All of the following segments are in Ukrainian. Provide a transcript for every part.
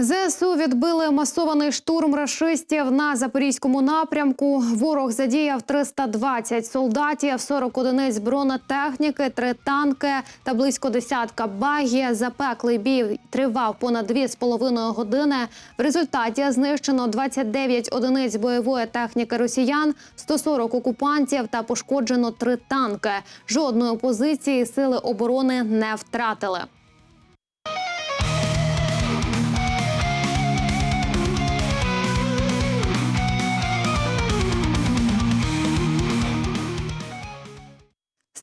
ЗСУ відбили масований штурм рашистів на запорізькому напрямку. Ворог задіяв 320 солдатів, 40 одиниць бронетехніки, 3 танки та близько десятка багі. Запеклий бій тривав понад 2,5 години. В результаті знищено 29 одиниць бойової техніки росіян, 140 окупантів та пошкоджено 3 танки. Жодної позиції сили оборони не втратили.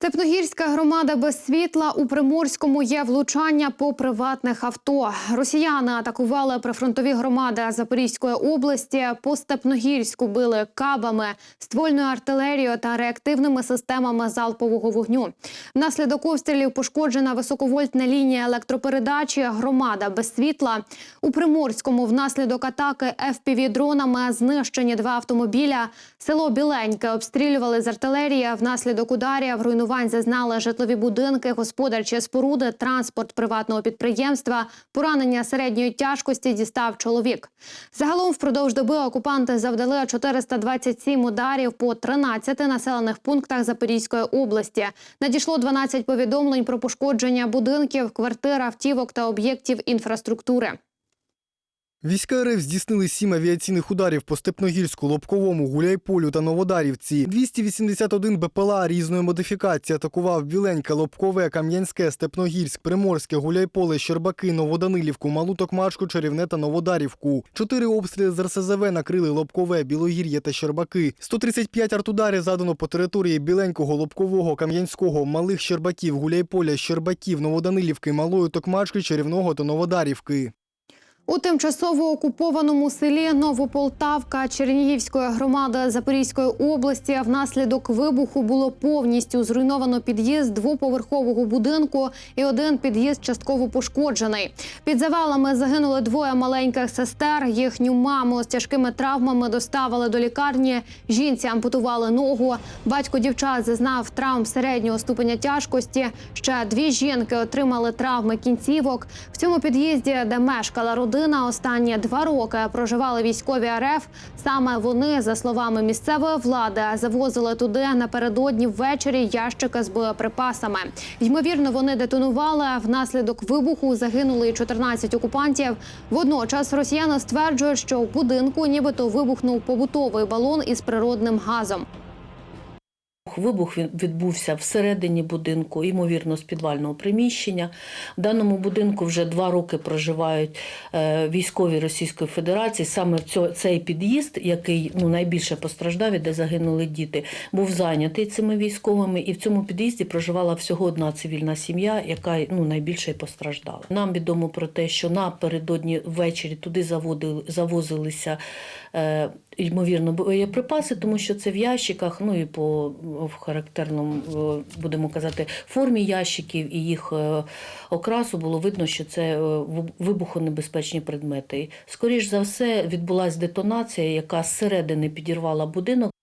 Степногірська громада без світла у Приморському є влучання по приватних авто. Росіяни атакували прифронтові громади Запорізької області. По Степногірську били кабами, ствольною артилерією та реактивними системами залпового вогню. Внаслідок обстрілів пошкоджена високовольтна лінія електропередачі. Громада без світла. У Приморському внаслідок атаки FPV-дронами знищені два автомобіля. Село Біленьке обстрілювали з артилерії. Внаслідок ударів руйнувань зазнали житлові будинки, господарчі споруди, транспорт приватного підприємства. Поранення середньої тяжкості дістав чоловік. Загалом впродовж доби окупанти завдали 427 ударів по 13 населених пунктах Запорізької області. Надійшло 12 повідомлень про пошкодження будинків, квартир, автівок та об'єктів інфраструктури. Війська РФ здійснили сім авіаційних ударів по Степногірську, Лобковому, Гуляйполю та Новодарівці. 281 БПЛА різної модифікації атакував Біленьке, Лобкове, Кам'янське, Степногірськ, Приморське, Гуляйполе, Щербаки, Новоданилівку, Малу Токмачку, Чарівне та Новодарівку. Чотири обстріли з РСЗВ накрили Лобкове, Білогір'я та Щербаки. 135 артударів задано по території Біленького, Лобкового, Кам'янського, Малих Щербаків, Гуляйполя, Щербаків, Новоданилівки, Малої Токмачки, Чарівного та Новодарівки. У тимчасово окупованому селі Новополтавка Чернігівської громади Запорізької області внаслідок вибуху було повністю зруйновано під'їзд двоповерхового будинку і один під'їзд частково пошкоджений. Під завалами загинули двоє маленьких сестер. Їхню маму з тяжкими травмами доставили до лікарні. Жінці ампутували ногу. Батько дівчат зазнав травм середнього ступеня тяжкості. Ще дві жінки отримали травми кінцівок. В цьому під'їзді, де мешкала родина, останні два роки проживали військові РФ. Саме вони, за словами місцевої влади, завозили туди напередодні ввечері ящики з боєприпасами. Ймовірно, вони детонували. Внаслідок вибуху загинули й 14 окупантів. Водночас росіяни стверджують, що у будинку нібито вибухнув побутовий балон із природним газом. Вибух відбувся всередині будинку, ймовірно, з підвального приміщення. В даному будинку вже два роки проживають е, військові Російської Федерації. Саме цей під'їзд, який ну, найбільше постраждав, і де загинули діти, був зайнятий цими військовими. І в цьому під'їзді проживала всього одна цивільна сім'я, яка ну, найбільше й постраждала. Нам відомо про те, що напередодні ввечері туди завозилися. Ймовірно, боєприпаси, тому що це в ящиках, ну і по в характерному, е, будемо казати, формі ящиків і їх е, окрасу було видно, що це е, вибухонебезпечні предмети. Скоріш за все, відбулася детонація, яка зсередини підірвала будинок.